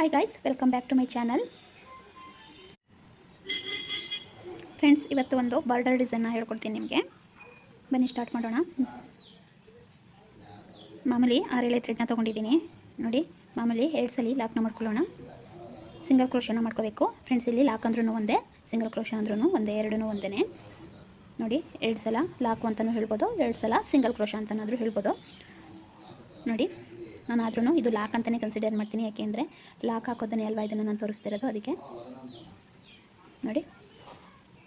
Hi guys welcome back to my channel friends ಇವತ್ತು ಒಂದು border ಡಿಸೈನ್ನ ಹೇಳ್ಕೊಡ್ತೀನಿ ನಿಮಗೆ. ಬನ್ನಿ ಸ್ಟಾರ್ಟ್ ಮಾಡೋಣ. ಮಾಮೂಲಿ ಆರೇಳೆ ಥ್ರೆಡ್ನ ತೊಗೊಂಡಿದ್ದೀನಿ. ನೋಡಿ, ಮಾಮೂಲಿ ಎರಡು ಸಲ ಲಾಕ್ನ ಮಾಡ್ಕೊಳ್ಳೋಣ. ಸಿಂಗಲ್ ಕ್ರೋಶನ ಮಾಡ್ಕೋಬೇಕು. ಫ್ರೆಂಡ್ಸ್ ಇಲ್ಲಿ ಲಾಕ್ ಅಂದ್ರೂ ಒಂದೇ ಸಿಂಗಲ್ ಕ್ರೋಶ ಅಂದ್ರೂ ಒಂದೇ ಎರಡೂ ಒಂದೇ ನೋಡಿ, ಎರಡು ಸಲ ಲಾಕು ಅಂತಲೂ ಹೇಳ್ಬೋದು, ಎರಡು ಸಲ ಸಿಂಗಲ್ ಕ್ರೋಶ ಅಂತನಾದರೂ ಹೇಳ್ಬೋದು. ನೋಡಿ ನಾನು ಆದ್ರೂ ಇದು ಲಾಕ್ ಅಂತಲೇ ಕನ್ಸಿಡರ್ ಮಾಡ್ತೀನಿ. ಯಾಕೆಂದರೆ ಲಾಕ್ ಹಾಕೋದನ್ನೇ ಅಲ್ವಾ ಇದನ್ನು ನಾನು ತೋರಿಸ್ತಿರೋದು? ಅದಕ್ಕೆ ನೋಡಿ.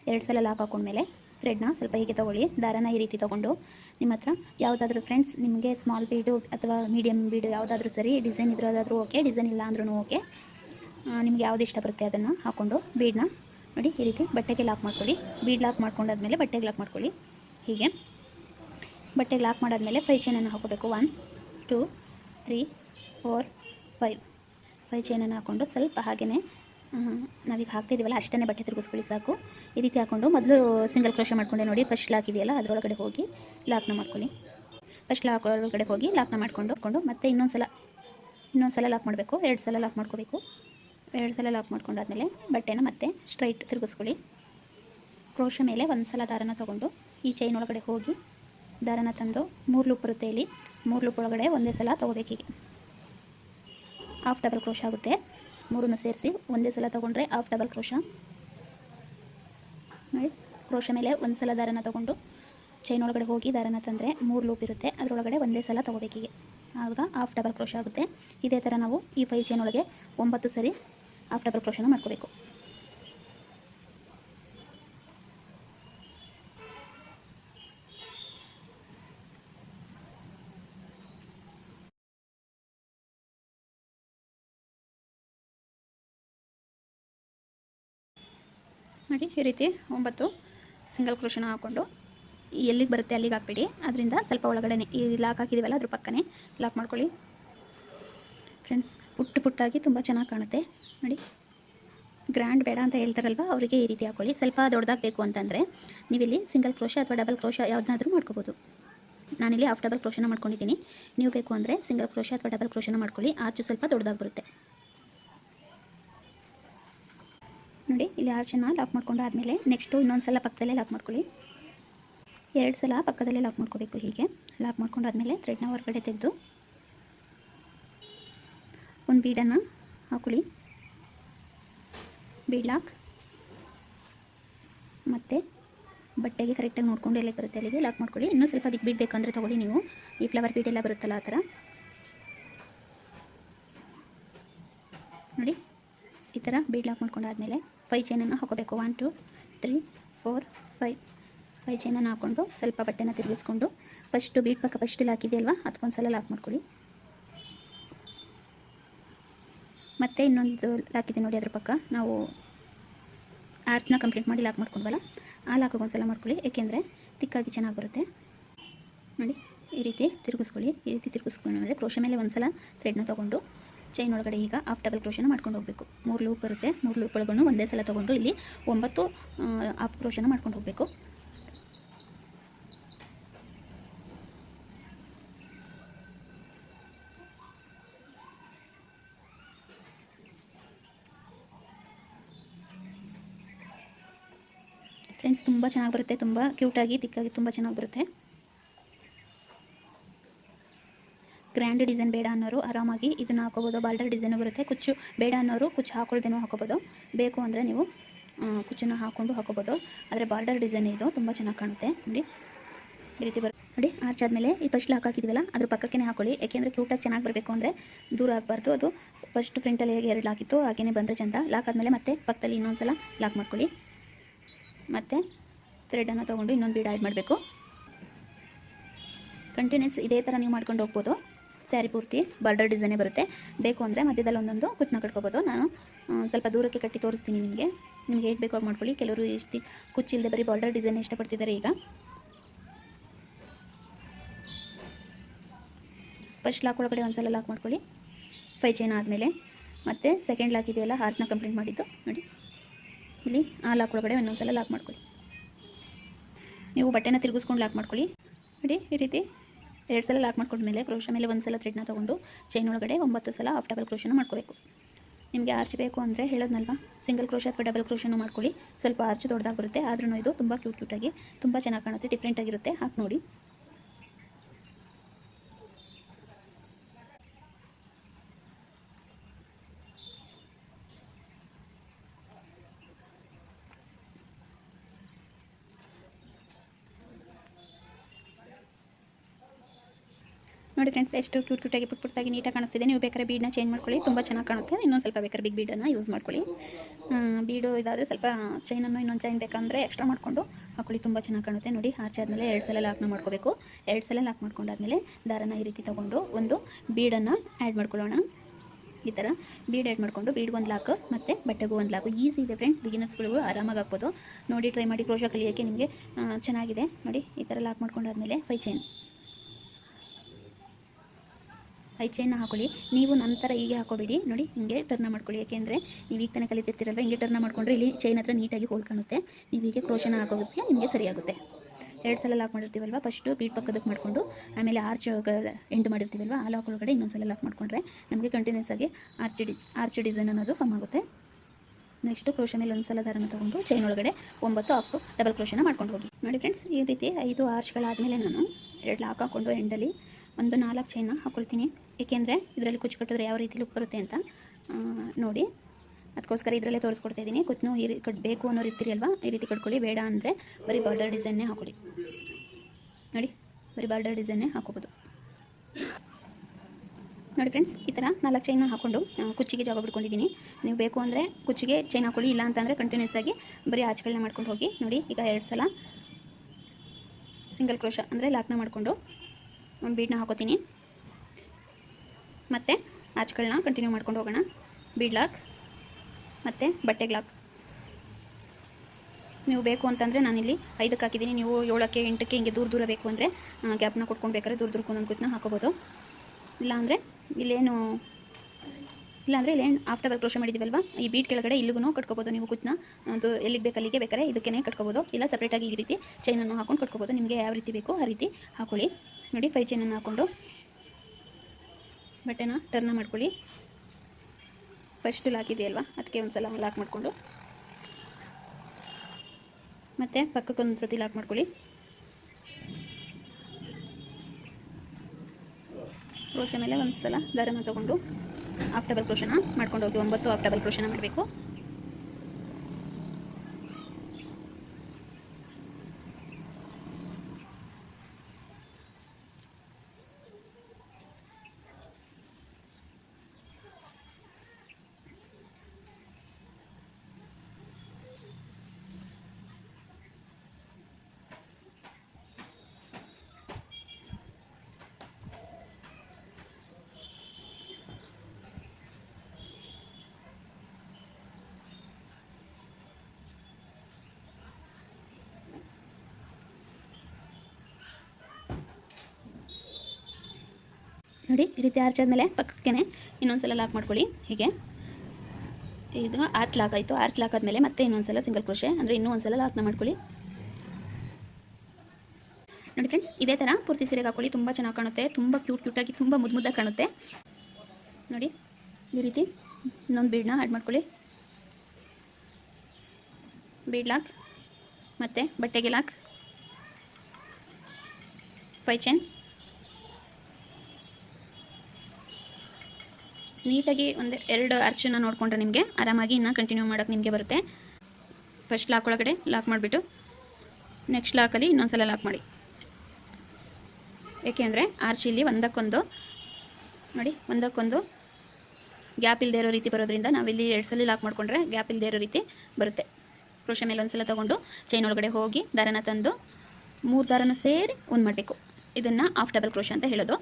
ಎರಡು ಸಲ ಲಾಕ್ ಹಾಕೊಂಡ್ಮೇಲೆ ಥ್ರೆಡ್ನ ಸ್ವಲ್ಪ ಹೀಗೆ ತೊಗೊಳ್ಳಿ. ದಾರನ ಈ ರೀತಿ ತೊಗೊಂಡು ನಿಮ್ಮ ಹತ್ರ ಯಾವುದಾದ್ರೂ ಫ್ರೆಂಡ್ಸ್ ನಿಮಗೆ ಸ್ಮಾಲ್ ಬೀಡು ಅಥವಾ ಮೀಡಿಯಮ್ ಬೀಡು ಯಾವುದಾದ್ರೂ ಸರಿ ಡಿಸೈನ್ ಇದ್ರೋದಾದ್ರೂ ಓಕೆ ಡಿಸೈನ್ ಇಲ್ಲ ಅಂದ್ರೂ ಓಕೆ ನಿಮ್ಗೆ ಯಾವುದು ಇಷ್ಟ ಬರುತ್ತೆ ಅದನ್ನು ಹಾಕ್ಕೊಂಡು ಬೀಡನ್ನ ನೋಡಿ ಈ ರೀತಿ ಬಟ್ಟೆಗೆ ಲಾಕ್ ಮಾಡ್ಕೊಳ್ಳಿ. ಬೀಡ್ ಲಾಕ್ ಮಾಡ್ಕೊಂಡಾದ್ಮೇಲೆ ಬಟ್ಟೆಗೆ ಲಾಕ್ ಮಾಡ್ಕೊಳ್ಳಿ. ಹೀಗೆ. ಬಟ್ಟೆಗೆ ಲಾಕ್ ಮಾಡಾದ್ಮೇಲೆ ಫೈ ಚೈನನ್ನು ಹಾಕೋಬೇಕು. One two three four five five ಚೈನನ್ನು ಹಾಕ್ಕೊಂಡು ಸ್ವಲ್ಪ ಹಾಗೆಯೇ ನಾವೀಗ ಹಾಕ್ತಿದ್ದೀವಲ್ಲ ಅಷ್ಟೇ ಬಟ್ಟೆ ತಿರುಗಿಸ್ಕೊಳ್ಳಿ ಸಾಕು. ಈ ರೀತಿ ಹಾಕ್ಕೊಂಡು ಮೊದಲು ಸಿಂಗಲ್ ಕ್ರೋಶ ಮಾಡ್ಕೊಂಡೆ ನೋಡಿ ಫಸ್ಟ್ ಲಾಕ್ ಇದೆಯಲ್ಲ, ಅದರೊಳಗಡೆ ಹೋಗಿ ಲಾಕ್ನ ಮಾಡ್ಕೊಳ್ಳಿ. ಫಸ್ಟ್ ಲಾಕ್ ಒಳಗಡೆ ಹೋಗಿ ಲಾಕ್ನ ಮಾಡ್ಕೊಂಡು ಕೊಂಡು ಮತ್ತೆ ಇನ್ನೊಂದು ಸಲ ಇನ್ನೊಂದು ಸಲ ಲಾಕ್ ಮಾಡಬೇಕು ಎರಡು ಸಲ ಲಾಕ್ ಮಾಡ್ಕೋಬೇಕು. ಎರಡು ಸಲ ಲಾಕ್ ಮಾಡ್ಕೊಂಡಾದ್ಮೇಲೆ ಬಟ್ಟೆನ ಮತ್ತೆ ಸ್ಟ್ರೈಟ್ ತಿರುಗಿಸ್ಕೊಳ್ಳಿ. ಕ್ರೋಶ ಮೇಲೆ ಒಂದು ಸಲ ದಾರನ ತೊಗೊಂಡು ಈ ಚೈನ್ ಒಳಗಡೆ ಹೋಗಿ ದಾರನ ತಂದು ಮೂರು ಲೂಪ್ ಬರುತ್ತೆ ಇಲ್ಲಿ ಮೂರು ಲೂಪ್ ಒಳಗಡೆ ಒಂದೇ ಸಲ ತೊಗೋಬೇಕೀಗೆ ಹಾಫ್ ಡಬಲ್ ಕ್ರೋಶ ಆಗುತ್ತೆ. ಮೂರನ್ನು ಸೇರಿಸಿ ಒಂದೇ ಸಲ ತೊಗೊಂಡ್ರೆ ಹಾಫ್ ಡಬಲ್ ಕ್ರೋಶ ನೋಡಿ ಕ್ರೋಶ ಮೇಲೆ ಒಂದು ಸಲ ದಾರನ ತೊಗೊಂಡು ಚೈನ್ ಒಳಗಡೆ ಹೋಗಿ ದಾರನ ತಂದರೆ ಮೂರು ಲೂಪ್ ಇರುತ್ತೆ. ಅದರೊಳಗಡೆ ಒಂದೇ ಸಲ ತೊಗೋಬೇಕೀಗೆ ಆಗ ಹಾಫ್ ಡಬಲ್ ಕ್ರೋಶ ಆಗುತ್ತೆ. ಇದೇ ಥರ ನಾವು ಈ ಫೈವ್ ಚೈನ್ ಒಳಗೆ ಒಂಬತ್ತು ಸರಿ ಹಾಫ್ ಡಬಲ್ ಕ್ರೋಶನ ಮಾಡ್ಕೋಬೇಕು. ನೋಡಿ, ಈ ರೀತಿ ಒಂಬತ್ತು ಸಿಂಗಲ್ ಕ್ರೋಷನ ಹಾಕ್ಕೊಂಡು ಎಲ್ಲಿಗೆ ಬರುತ್ತೆ ಅಲ್ಲಿಗೆ ಹಾಕ್ಬಿಡಿ. ಅದರಿಂದ ಸ್ವಲ್ಪ ಒಳಗಡೆ ಈ ಲಾಕ್ ಹಾಕಿದ್ದೀವಲ್ಲ ಅದ್ರ ಪಕ್ಕನೇ ಲಾಕ್ ಮಾಡ್ಕೊಳ್ಳಿ. ಫ್ರೆಂಡ್ಸ್ ಪುಟ್ಟ ಪುಟ್ಟಾಗಿ ತುಂಬ ಚೆನ್ನಾಗಿ ಕಾಣುತ್ತೆ. ನೋಡಿ ಗ್ರ್ಯಾಂಡ್ ಬೇಡ ಅಂತ ಹೇಳ್ತಾರಲ್ವ, ಅವರಿಗೆ ಈ ರೀತಿ ಹಾಕ್ಕೊಳ್ಳಿ ಸ್ವಲ್ಪ ದೊಡ್ಡದಾಗಬೇಕು ಅಂತಂದರೆ ನೀವಿಲ್ಲಿ ಸಿಂಗಲ್ ಕ್ರೋಶ ಅಥವಾ ಡಬಲ್ ಕ್ರೋಶ ಯಾವುದನ್ನಾದ್ರೂ ಮಾಡ್ಕೋಬೋದು. ನಾನಿಲ್ಲಿ ಹಾಫ್ ಡಬಲ್ ಕ್ರೋಶನ ಮಾಡ್ಕೊಂಡಿದ್ದೀನಿ. ನೀವು ಬೇಕು ಅಂದರೆ ಸಿಂಗಲ್ ಕ್ರೋಶ ಅಥವಾ ಡಬಲ್ ಕ್ರೋಶನ ಮಾಡ್ಕೊಳ್ಳಿ. ಆರ್ಚು ಸ್ವಲ್ಪ ದೊಡ್ಡದಾಗಿ ಬರುತ್ತೆ. ನೋಡಿ, ಇಲ್ಲಿ ಆರು ಜನ ಲಾಕ್ ಮಾಡ್ಕೊಂಡು ಆದಮೇಲೆ ನೆಕ್ಸ್ಟು ಇನ್ನೊಂದು ಸಲ ಪಕ್ಕದಲ್ಲೇ ಲಾಕ್ ಮಾಡ್ಕೊಳ್ಳಿ. ಎರಡು ಸಲ ಪಕ್ಕದಲ್ಲೇ ಲಾಕ್ ಮಾಡ್ಕೋಬೇಕು ಹೀಗೆ. ಲಾಕ್ ಮಾಡ್ಕೊಂಡಾದ್ಮೇಲೆ ಥ್ರೆಡ್ನ ಹೊರಗಡೆ ತೆಗೆದು ಒಂದು ಬೀಡನ್ನು ಹಾಕೊಳ್ಳಿ. ಬೀಡ್ ಲಾಕ್ ಮತ್ತು ಬಟ್ಟೆಗೆ ಕರೆಕ್ಟಾಗಿ ನೋಡ್ಕೊಂಡು ಎಲ್ಲಿ ಬರುತ್ತೆ ಅಲ್ಲಿಗೆ ಲಾಕ್ ಮಾಡ್ಕೊಳ್ಳಿ. ಇನ್ನೂ ಸ್ವಲ್ಪ ಬೀಡ್ ಬೇಕಂದರೆ ತೊಗೊಳ್ಳಿ ನೀವು. ಈ ಫ್ಲವರ್ ಬೀಡೆಲ್ಲ ಬರುತ್ತಲ್ಲ ಆ ಥರ. ಥರ ಬೀಡ್ ಲಾಕ್ ಮಾಡ್ಕೊಂಡಾದಮೇಲೆ ಫೈ ಚೈನನ್ನು ಹಾಕೋಬೇಕು. One two three four five five ಚೈನನ್ನು ಹಾಕ್ಕೊಂಡು ಸ್ವಲ್ಪ ಬಟ್ಟೆನ ತಿರುಗಿಸ್ಕೊಂಡು ಫಸ್ಟು ಬೀಟ್ ಪಕ್ಕ ಫಸ್ಟ್ ಹಾಕಿದೆಯಲ್ವಾ ಅದಕ್ಕೊಂದು ಸಲ ಲಾಕ್ ಮಾಡ್ಕೊಳ್ಳಿ. ಮತ್ತೆ ಇನ್ನೊಂದು ಲಾಕಿದೆ ನೋಡಿ ಅದ್ರ ಪಕ್ಕ. ನಾವು ಆರ್ಟ್ನ ಕಂಪ್ಲೀಟ್ ಮಾಡಿ ಲಾಕ್ ಮಾಡ್ಕೊಂಡ್ವಲ್ಲ, ಆ ಲಾಕಿಗೆ ಸಲ ಮಾಡ್ಕೊಳ್ಳಿ. ಏಕೆಂದರೆ ತಿಕ್ಕಾಗಿ ಚೆನ್ನಾಗಿ ಬರುತ್ತೆ. ನೋಡಿ, ಈ ರೀತಿ ತಿರುಗಿಸ್ಕೊಳ್ಳಿ. ಈ ರೀತಿ ತಿರುಗಿಸ್ಕೊಂಡ್ಮೇಲೆ ಕ್ರೋಶ ಮೇಲೆ ಒಂದು ಸಲ ಥ್ರೆಡ್ನ ತೊಗೊಂಡು ಚೈನ್ ಒಳಗಡೆ ಈಗ ಆಫ್ ಡಬಲ್ ಕ್ರೋಶನ ಮಾಡ್ಕೊಂಡು ಹೋಗಬೇಕು. ಮೂರು ಲೂಪ್ ಬರುತ್ತೆ. ಮೂರು ಲೂಪ್ ಒಳಗೂ ಒಂದೇ ಸಲ ತೊಗೊಂಡು ಇಲ್ಲಿ ಒಂಬತ್ತು ಆಫ್ ಕ್ರೋಶನ ಮಾಡ್ಕೊಂಡು ಹೋಗಬೇಕು. ಫ್ರೆಂಡ್ಸ್ ತುಂಬ ಚೆನ್ನಾಗಿ ಬರುತ್ತೆ. ತುಂಬ ಕ್ಯೂಟಾಗಿ ತಿಕ್ಕಾಗಿ ತುಂಬ ಚೆನ್ನಾಗಿ ಬರುತ್ತೆ. ಗ್ರ್ಯಾಂಡ್ ಡಿಸೈನ್ ಬೇಡ ಅನ್ನೋರು ಆರಾಮಾಗಿ ಇದನ್ನು ಹಾಕೋಬೋದು. ಬಾರ್ಡರ್ ಡಿಸೈನು ಬರುತ್ತೆ. ಕುಚ್ಚು ಬೇಡ ಅನ್ನೋರು ಕುಚ್ಚು ಹಾಕೊಳ್ದೇನೂ ಹಾಕೋಬೋದು. ಬೇಕು ಅಂದರೆ ನೀವು ಕುಚ್ಚನ್ನು ಹಾಕ್ಕೊಂಡು ಹಾಕೋಬೋದು. ಆದರೆ ಬಾರ್ಡರ್ ಡಿಸೈನ್ ಇದು ತುಂಬ ಚೆನ್ನಾಗಿ ಕಾಣುತ್ತೆ. ನೋಡಿ, ಈ ರೀತಿ ಬರುತ್ತೆ. ನೋಡಿ ಆರ್ಚ್ ಆದಮೇಲೆ ಈ ಫಸ್ಟ್ ಲಾಕ್ ಹಾಕಿದ್ದೀವಲ್ಲ ಅದ್ರ ಪಕ್ಕಕ್ಕೆ ಹಾಕೊಳ್ಳಿ. ಯಾಕೆಂದರೆ ಕ್ಯೂಟಾಗಿ ಚೆನ್ನಾಗಿ ಬರಬೇಕು ಅಂದರೆ ದೂರ ಆಗಬಾರ್ದು. ಅದು ಫಸ್ಟ್ ಫ್ರಂಟಲ್ಲಿ ಹೇಗೆ ಎರಡು ಲಾಕಿತ್ತು ಹಾಗೇ ಬಂದರೆ ಚಂದ. ಲಾಕ್ ಆದಮೇಲೆ ಮತ್ತೆ ಪಕ್ಕದಲ್ಲಿ ಇನ್ನೊಂದು ಸಲ ಲಾಕ್ ಮಾಡ್ಕೊಳ್ಳಿ. ಮತ್ತು ಥ್ರೆಡನ್ನು ತೊಗೊಂಡು ಇನ್ನೊಂದು ಬೀಡ್ ಆ್ಯಡ್ ಮಾಡಬೇಕು. ಕಂಟಿನ್ಯೂಸ್ ಇದೇ ಥರ ನೀವು ಮಾಡ್ಕೊಂಡು ಹೋಗ್ಬೋದು. ಸ್ಯಾರಿ ಪೂರ್ತಿ ಬಾರ್ಡರ್ ಡಿಸೈನೇ ಬರುತ್ತೆ. ಬೇಕು ಅಂದರೆ ಮಧ್ಯದಲ್ಲಿ ಒಂದೊಂದು ಕುತ್ನ ಕಟ್ಕೋಬೋದು. ನಾನು ಸ್ವಲ್ಪ ದೂರಕ್ಕೆ ಕಟ್ಟಿ ತೋರಿಸ್ತೀನಿ ನಿಮಗೆ. ನಿಮಗೆ ಹೇಗೆ ಬೇಕು ಮಾಡ್ಕೊಳ್ಳಿ. ಕೆಲವರು ಇಷ್ಟು ಕುಚ್ಚಿಲ್ಲದೆ ಬರೀ ಬಾರ್ಡರ್ ಡಿಸೈನ್ ಇಷ್ಟಪಡ್ತಿದ್ದಾರೆ ಈಗ. ಫಸ್ಟ್ ಲಾಕ್ ಒಳಗಡೆ ಒಂದು ಸಲ ಲಾಕ್ ಮಾಡ್ಕೊಳ್ಳಿ. ಫೈವ್ ಚೈನ್ ಆದಮೇಲೆ. ಮತ್ತೆ ಸೆಕೆಂಡ್ ಲಾಕ್ ಇದೆಯಲ್ಲ, ಹಾರ್ಟ್ನ ಕಂಪ್ಲೀಟ್ ಮಾಡಿದ್ದು. ನೋಡಿ. ಇಲ್ಲಿ, ಆ ಲಾಕ್ ಒಳಗಡೆ ಒಂದೊಂದು ಸಲ ಲಾಕ್ ಮಾಡ್ಕೊಳ್ಳಿ. ನೀವು ಬಟ್ಟೆನ ತಿರುಗಿಸ್ಕೊಂಡು ಲಾಕ್ ಮಾಡ್ಕೊಳ್ಳಿ. ನೋಡಿ, ಈ ರೀತಿ. ಎರಡು ಸಲ ಲಾಕ್ ಮಾಡ್ಕೊಂಡ್ಮೇಲೆ ಕ್ರೋಶ ಮೇಲೆ ಒಂದು ಸಲ ಥ್ರೆಡ್ನ ತೊಗೊಂಡು ಚೈನ್ ಒಳಗಡೆ ಒಂಬತ್ತು ಸಲ ಆಫ್ ಡಬಲ್ ಕ್ರೋಶನ ಮಾಡ್ಕೋಬೇಕು. ನಿಮಗೆ ಆರ್ಚ್ ಬೇಕು ಅಂದರೆ ಹೇಳೋದ್ನಲ್ವಾ? ಸಿಂಗಲ್ ಕ್ರೋಶ ಅಥವಾ ಡಬಲ್ ಕ್ರೋಶನೂ ಮಾಡ್ಕೊಳ್ಳಿ. ಸ್ವಲ್ಪ ಆರ್ಚ್ ದೊಡ್ಡದಾಗಿರುತ್ತೆ. ಆದ್ರೂ ಇದು ತುಂಬ ಕ್ಯೂಟ್ ಕ್ಯೂಟಾಗಿ ತುಂಬ ಚೆನ್ನಾಗಿ ಕಾಣುತ್ತೆ. ಡಿಫ್ರೆಂಟ್ ಆಗಿರುತ್ತೆ. ಹಾಕಿ ನೋಡಿ. ನೋಡಿ ಫ್ರೆಂಡ್ಸ್ ಎಷ್ಟು ಕ್ಯೂಟ್ ಕ್ಯೂಟಾಗಿ ಪುಟ್ ಪುಟ್ಟಾಗಿ ನೀಟಾಗಿ ಕಾಣಿಸ್ತಿದೆ. ನೀವು ಬೇಕಾದ್ರೆ ಬೀಡನ್ನ ಚೇಂಜ್ ಮಾಡ್ಕೊಳ್ಳಿ. ತುಂಬ ಚೆನ್ನಾಗಿ ಕಾಣುತ್ತೆ. ಇನ್ನೊಂದು ಸ್ವಲ್ಪ ಬೇಕಾದ್ರೆ ಬಿಗ್ ಬೀಡನ್ನು ಯೂಸ್ ಮಾಡ್ಕೊಳ್ಳಿ. ಬೀಡು ಇದಾದರೆ ಸ್ವಲ್ಪ ಚೈನನ್ನು ಇನ್ನೊಂದು ಚೈನ್ ಬೇಕಂದರೆ ಎಕ್ಸ್ಟ್ರಾ ಮಾಡಿಕೊಂಡು ಹಾಕೊಳ್ಳಿ. ತುಂಬ ಚೆನ್ನಾಗಿ ಕಾಣುತ್ತೆ. ನೋಡಿ ಆರ್ಚ್ ಆದಮೇಲೆ ಎರಡು ಸಲ ಲಾಕ್ನ ಮಾಡ್ಕೋಬೇಕು. ಎರಡು ಸಲ ಲಾಕ್ ಮಾಡ್ಕೊಂಡಾದ್ಮೇಲೆ ದಾರನ ಈ ರೀತಿ ತೊಗೊಂಡು ಒಂದು ಬೀಡನ್ನು ಆ್ಯಡ್ ಮಾಡ್ಕೊಳ್ಳೋಣ. ಈ ಥರ ಬೀಡ್ ಆ್ಯಡ್ ಮಾಡಿಕೊಂಡು ಬೀಡ್ಗೆ ಒಂದು ಲಾಕ್ ಮತ್ತು ಬಟ್ಟೆಗೂ ಒಂದು ಲಾಕು ಈಸಿ ಇದೆ ಫ್ರೆಂಡ್ಸ್ ಬಿಗಿನರ್ಸ್ಗಳಿಗೂ ಆರಾಮಾಗಿ ಹಾಕ್ಬೋದು ನೋಡಿ ಟ್ರೈ ಮಾಡಿ. ಕ್ರೋಶ ಕಲಿಯೋಕ್ಕೆ ನಿಮಗೆ ಚೆನ್ನಾಗಿದೆ. ನೋಡಿ, ಈ ಥರ ಲಾಕ್ ಮಾಡ್ಕೊಂಡಾದ್ಮೇಲೆ ಫೈ ಚೈನ್ ಐ ಚೈನ್ನ ಹಾಕೊಳ್ಳಿ. ನೀವು ನಂತರ ಹೀಗೆ ಹಾಕೋಬೇಡಿ. ನೋಡಿ, ಹಿಂಗೆ ಟರ್ನ ಮಾಡ್ಕೊಳ್ಳಿ. ಯಾಕೆಂದರೆ ನೀವು ಈಗ ತಾನೇ ಕಲಿತಿರ್ತೀರಲ್ವ? ಹಿಂಗೆ ಟರ್ನ ಮಾಡ್ಕೊಂಡ್ರೆ ಇಲ್ಲಿ ಚೈನ್ ಹತ್ರ ನೀಟಾಗಿ ಹೋಲ್ ಕಾಣುತ್ತೆ. ನೀವು ಹೀಗೆ ಕ್ರೋಶನ ಹಾಕೋದಕ್ಕೆ ನಿಮಗೆ ಸರಿಯಾಗುತ್ತೆ. ಎರಡು ಸಲ ಲಾಕ್ ಮಾಡಿರ್ತೀವಲ್ವ? ಫಸ್ಟು ಬೀಟ್ ಪಕ್ಕದಕ್ಕೆ ಮಾಡಿಕೊಂಡು, ಆಮೇಲೆ ಆರ್ಚ್ ಎಂಡ್ ಮಾಡಿರ್ತೀವಲ್ವ? ಆ ಲಾಕ್ ಒಳಗಡೆ ಇನ್ನೊಂದು ಸಲ ಲಾಕ್ ಮಾಡಿಕೊಂಡ್ರೆ ನಮಗೆ ಕಂಟಿನ್ಯೂಸ್ ಆಗಿ ಆರ್ಚ್ ಡಿ ಆರ್ಚ್ ಡಿಸೈನ್ ಅನ್ನೋದು ಫಮ್ ಆಗುತ್ತೆ. ನೆಕ್ಸ್ಟು ಕ್ರೋಶ ಮೇಲೆ ಒಂದು ಸಲ ದಾರನ ತೊಗೊಂಡು ಚೈನ್ ಒಳಗಡೆ ಒಂಬತ್ತು ಆಫ್ ಡಬಲ್ ಕ್ರೋಶನ ಮಾಡ್ಕೊಂಡು ಹೋಗಿ. ನೋಡಿ ಫ್ರೆಂಡ್ಸ್ ಈ ರೀತಿ ಐದು ಆರ್ಚ್ಗಳಾದಮೇಲೆ ನಾನು ಎರಡು ಲಾಕ್ ಹಾಕ್ಕೊಂಡು ಎಂಡಲ್ಲಿ ಒಂದು ನಾಲ್ಕು ಚೈನ್ನ ಹಾಕ್ಕೊಳ್ತೀನಿ ಏಕೆಂದರೆ ಇದರಲ್ಲಿ ಕುಚ್ಚು ಕಟ್ಟಿದ್ರೆ ಯಾವ ರೀತಿ ಲುಕ್ ಬರುತ್ತೆ ಅಂತ ನೋಡಿ. ಅದಕ್ಕೋಸ್ಕರ ಇದರಲ್ಲೇ ತೋರಿಸ್ಕೊಡ್ತಾ ಇದ್ದೀನಿ. ಕುತ್ತು ಈ ರೀತಿ ಕಟ್ಟಬೇಕು ಅನ್ನೋ ರೀತಿ ಅಲ್ವಾ ಈ ರೀತಿ ಕಟ್ಕೊಳ್ಳಿ ಬೇಡ ಅಂದರೆ ಬರೀ ಬಾರ್ಡರ್ ಡಿಸೈನ್ನೇ ಹಾಕೊಳ್ಳಿ. ನೋಡಿ, ಬರೀ ಬಾರ್ಡರ್ ಡಿಸೈನ್ನೇ ಹಾಕೋಬೋದು. ನೋಡಿ ಫ್ರೆಂಡ್ಸ್ ಈ ಥರ ನಾಲ್ಕು ಚೈನ ಹಾಕ್ಕೊಂಡು ಕುಚ್ಚಿಗೆ ಜಾಗ ಬಿಡ್ಕೊಂಡಿದ್ದೀನಿ ನೀವು ಬೇಕು ಅಂದರೆ ಕುಚ್ಚಿಗೆ ಚೈನ್ ಹಾಕೊಳ್ಳಿ, ಇಲ್ಲ ಅಂತಂದರೆ ಕಂಟಿನ್ಯೂಸ್ ಆಗಿ ಬರೀ ಆಚೆಗಳನ್ನ ಮಾಡ್ಕೊಂಡು ಹೋಗಿ, ನೋಡಿ, ಈಗ ಎರಡು ಸಲ ಸಿಂಗಲ್ ಕ್ರೋಶ ಅಂದರೆ ಲಾಕ್ನ ಮಾಡಿಕೊಂಡು ಒಂದು ಬೀಡನ್ನ ಹಾಕೋತೀನಿ. ಮತ್ತು ಆಚ್ಗಳನ್ನ ಕಂಟಿನ್ಯೂ ಮಾಡ್ಕೊಂಡು ಹೋಗೋಣ. ಬೀಡ್ ಲಾಕ್, ಮತ್ತು ಲಾಕ್. ನೀವು ಬೇಕು ಅಂತಂದರೆ ನಾನಿಲ್ಲಿ ಐದಕ್ಕೆ ಹಾಕಿದ್ದೀನಿ. ನೀವು ಏಳಕ್ಕೆ, ಎಂಟಕ್ಕೆ ಹಿಂಗೆ ದೂರ ದೂರ ಬೇಕು ಅಂದರೆ ಗ್ಯಾಪ್ನ ಕೊಟ್ಕೊಂಡು ಬೇಕಾದ್ರೆ ದೂರ ದೂರಕ್ಕೆ ಒಂದೊಂದು ಕುತ್ತನ್ನ ಹಾಕೋಬೋದು. ಇಲ್ಲಾಂದರೆ ಇಲ್ಲೇನು ಇಲ್ಲಾಂದರೆ ಲೇನ್ ಆಫ್ಟರ್ ವರ್ಕ್ ಕ್ರೋಶ ಮಾಡಿದ್ದೀವಲ್ವ ಈ ಬೀಟ್ ಕೆಳಗಡೆ ಇಲ್ಲಿಗೂ ಕಟ್ಕೋಬೋದು ನೀವು ಕುಚ್ಚನ್ನ ಅದು ಎಲ್ಲಿಗೆ ಬೇಕು ಅಲ್ಲಿಗೆ ಬೇಕಾದ್ರೆ ಇದಕ್ಕೇ ಕಟ್ಕೋಬೋದು. ಇಲ್ಲ ಸಪ್ರೇಟಾಗಿ ಈ ರೀತಿ ಚೈನನ್ನು ಹಾಕೊಂಡು ಕಟ್ಕೋಬೋದು. ನಿಮಗೆ ಯಾವ ರೀತಿ ಬೇಕೋ ಆ ರೀತಿ ಹಾಕೊಳ್ಳಿ. ನೋಡಿ ಫೈ ಚೈನನ್ನು ಹಾಕ್ಕೊಂಡು ಬಟ್ಟೆನ ಟರ್ನ್ ಮಾಡ್ಕೊಳ್ಳಿ. ಫಸ್ಟ್ ಲಾಕ್ ಇದೆಯಲ್ವಾ? ಅದಕ್ಕೆ ಒಂದು ಸಲ ಲಾಕ್ ಮಾಡಿಕೊಂಡು. ಮತ್ತು ಪಕ್ಕಕ್ಕೊಂದು ಸತಿ ಲಾಕ್ ಮಾಡ್ಕೊಳ್ಳಿ. ಕ್ರೋಶ ಮೇಲೆ ಒಂದು ಸಲ ದಾರನ ತೊಗೊಂಡು. ಆಫ್ ಡಬಲ್ ಕ್ರೋಶನ ಮಾಡ್ಕೊಂಡು ಹೋಗಿ ಒಂಬತ್ತು ಆಫ್ ಡಬಲ್ ಕ್ರೋಶನ ಮಾಡಬೇಕು. ನೋಡಿ, ಈ ರೀತಿ ಆರ್ಚ್ ಆದಮೇಲೆ ಪಕ್ಕಕ್ಕೆ ಇನ್ನೊಂದು ಸಲ ಲಾಕ್ ಮಾಡ್ಕೊಳ್ಳಿ. ಹೀಗೆ. ಇದು ಆರ್ಚ್ ಲಾಕ್ ಆಯಿತು. ಆರ್ಚ್ ಲಾಕ್ ಆದಮೇಲೆ ಮತ್ತೆ ಇನ್ನೊಂದು ಸಲ ಸಿಂಗಲ್ ಕ್ರೋಶೆ, ಅಂದರೆ ಇನ್ನೂ ಒಂದು ಸಲ ಲಾಕ್ನ ಮಾಡ್ಕೊಳ್ಳಿ. ನೋಡಿ ಫ್ರೆಂಡ್ಸ್ ಇದೇ ಥರ ಪೂರ್ತಿ ಸೀರೆಗೆ ಹಾಕೊಳ್ಳಿ. ತುಂಬ ಚೆನ್ನಾಗಿ ಕಾಣುತ್ತೆ. ತುಂಬ ಕ್ಯೂಟ್ ಕ್ಯೂಟಾಗಿ ತುಂಬ ಮುದ್ದು ಮುದ್ದಾಗಿ ಕಾಣುತ್ತೆ. ನೋಡಿ, ಈ ರೀತಿ ಇನ್ನೊಂದು ಬೀಡನ್ನ ಆ್ಯಡ್ ಮಾಡ್ಕೊಳ್ಳಿ. ಬೀಡ್ ಲಾಕ್ ಮತ್ತು ಬಟ್ಟೆಗೆ ಲಾಕ್ ಫೈ ಚೈನ್ ನೀಟಾಗಿ ಒಂದು ಎರಡು ಅರ್ಚನ್ನ ನೋಡಿಕೊಂಡ್ರೆ ನಿಮಗೆ ಆರಾಮಾಗಿ ಇನ್ನೂ ಕಂಟಿನ್ಯೂ ಮಾಡೋಕ್ಕೆ ನಿಮಗೆ ಬರುತ್ತೆ. ಫಸ್ಟ್ ಲಾಕ್ ಒಳಗಡೆ ಲಾಕ್ ಮಾಡಿಬಿಟ್ಟು ನೆಕ್ಸ್ಟ್ ಲಾಕಲ್ಲಿ ಇನ್ನೊಂದು ಲಾಕ್ ಮಾಡಿ. ಏಕೆ ಅಂದರೆ ಆರ್ಚ್ ಇಲ್ಲಿ ಒಂದಕ್ಕೊಂದು, ನೋಡಿ ಒಂದಕ್ಕೊಂದು ಗ್ಯಾಪ್ ಇಲ್ಲದೆ ಇರೋ ರೀತಿ ಬರೋದ್ರಿಂದ ನಾವಿಲ್ಲಿ ಎರಡು ಸಲ ಲಾಕ್ ಮಾಡಿಕೊಂಡ್ರೆ ಗ್ಯಾಪ್ ಇಲ್ಲದೆ ಇರೋ ರೀತಿ ಬರುತ್ತೆ. ಕ್ರೋಶ ಮೇಲೆ ಒಂದು ಸಲ ತೊಗೊಂಡು ಚೈನ್ ಒಳಗಡೆ ಹೋಗಿ ದಾರನ ತಂದು ಮೂರು ದಾರನ ಸೇರಿ ಒಂದು ಮಾಡಬೇಕು. ಇದನ್ನು ಆಫ್ ಡಬಲ್ ಕ್ರೋಶ ಅಂತ ಹೇಳೋದು.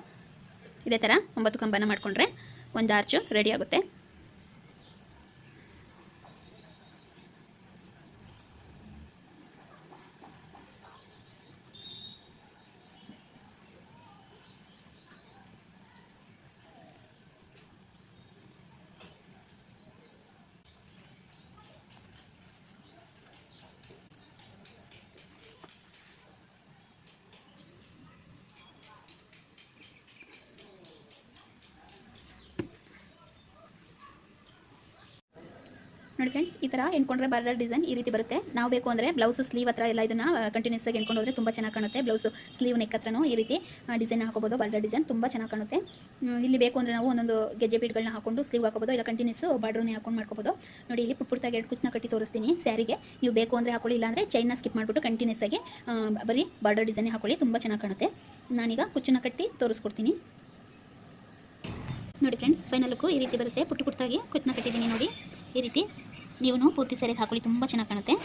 ಇದೇ ಥರ ಒಂಬತ್ತು ಕಂಬನ ಮಾಡಿಕೊಂಡ್ರೆ ಒಂದು ಆರ್ಚು ರೆಡಿ ಆಗುತ್ತೆ ನೋಡಿ ಫ್ರೆಂಡ್ಸ್ ಈ ಥರ ಎಂಡ್ಕೊಂಡ್ರೆ ಬಾರ್ಡರ್ ಡಿಸೈನ್ ಈ ರೀತಿ ಬರುತ್ತೆ. ನಾವು ಬೇಕು ಅಂದರೆ ಬ್ಲೌಸ್ ಸ್ಲೀವ್ ಹತ್ರ ಎಲ್ಲ ಇದನ್ನು ಕಂಟಿನ್ಯೂಸ್ ಆಗಿ ಎಂಡ್ಕೊಂಡು ಹೋದರೆ ತುಂಬ ಚೆನ್ನಾಗಿ ಕಾಣುತ್ತೆ. ಬ್ಲೌಸ್ ಸ್ಲೀವ್ ನೆಕ್ ಹತ್ರನೂ ಈ ರೀತಿ ಡಿಸೈನ್ ಹಾಕೋಬೋದು. ಬಾರ್ಡರ್ ಡಿಸೈನ್ ತುಂಬ ಚೆನ್ನಾಗಿ ಕಾಣುತ್ತೆ. ಇಲ್ಲಿ ಬೇಕು ಅಂದರೆ ನಾವು ಒಂದೊಂದು ಗೆಜ್ಜೆ ಬೀಡ್ಗಳನ್ನ ಹಾಕೊಂಡು ಸ್ಲೀವ್ ಹಾಕೋಬೋದು. ಇಲ್ಲ ಕಂಟಿನ್ಯೂಸ್ ಬಾರ್ಡ್ರನ್ನೇ ಹಾಕೊಂಡು ಮಾಡ್ಕೋಬೋದು. ನೋಡಿ, ಇಲ್ಲಿ ಪುಟ್ ಪುಟ್ಟಾಗಿ ಎರಡು ಕುಚ್ಚನ್ನ ಕಟ್ಟಿ ತೋರಿಸ್ತೀನಿ ಸ್ಯಾರಿಗೆ. ನೀವು ಬೇಕು ಅಂದರೆ ಹಾಕೊಳ್ಳಿ ಇಲ್ಲಾಂದರೆ ಚೈನ್ನ ಸ್ಕಿಪ್ ಮಾಡಿಬಿಟ್ಟು ಕಂಟಿನ್ಯೂಸ್ ಆಗಿ ಬರೀ ಬಾರ್ಡರ್ ಡಿಸೈನ್ ಹಾಕೊಳ್ಳಿ, ತುಂಬ ಚೆನ್ನಾಗಿ ಕಾಣುತ್ತೆ. ನಾನೀಗ ಕುಚ್ಚನ್ನ ಕಟ್ಟಿ ತೋರಿಸ್ಕೊಡ್ತೀನಿ. ನೋಡಿ ಫ್ರೆಂಡ್ಸ್ ಫೈನಲ್ ಈ ರೀತಿ ಬರುತ್ತೆ. ಪುಟ್ಟ ಪುಟ್ಟಾಗಿ ಕುಚ್ಚನ್ನ ಕಟ್ಟಿದ್ದೀನಿ ನೋಡಿ. ಈ ರೀತಿ ನೀವು ಪೂರ್ತಿ ಸರಿಗೆ ಹಾಕೊಳ್ಳಿ ತುಂಬ ಚೆನ್ನಾಗಿ ಕಾಣುತ್ತೆ.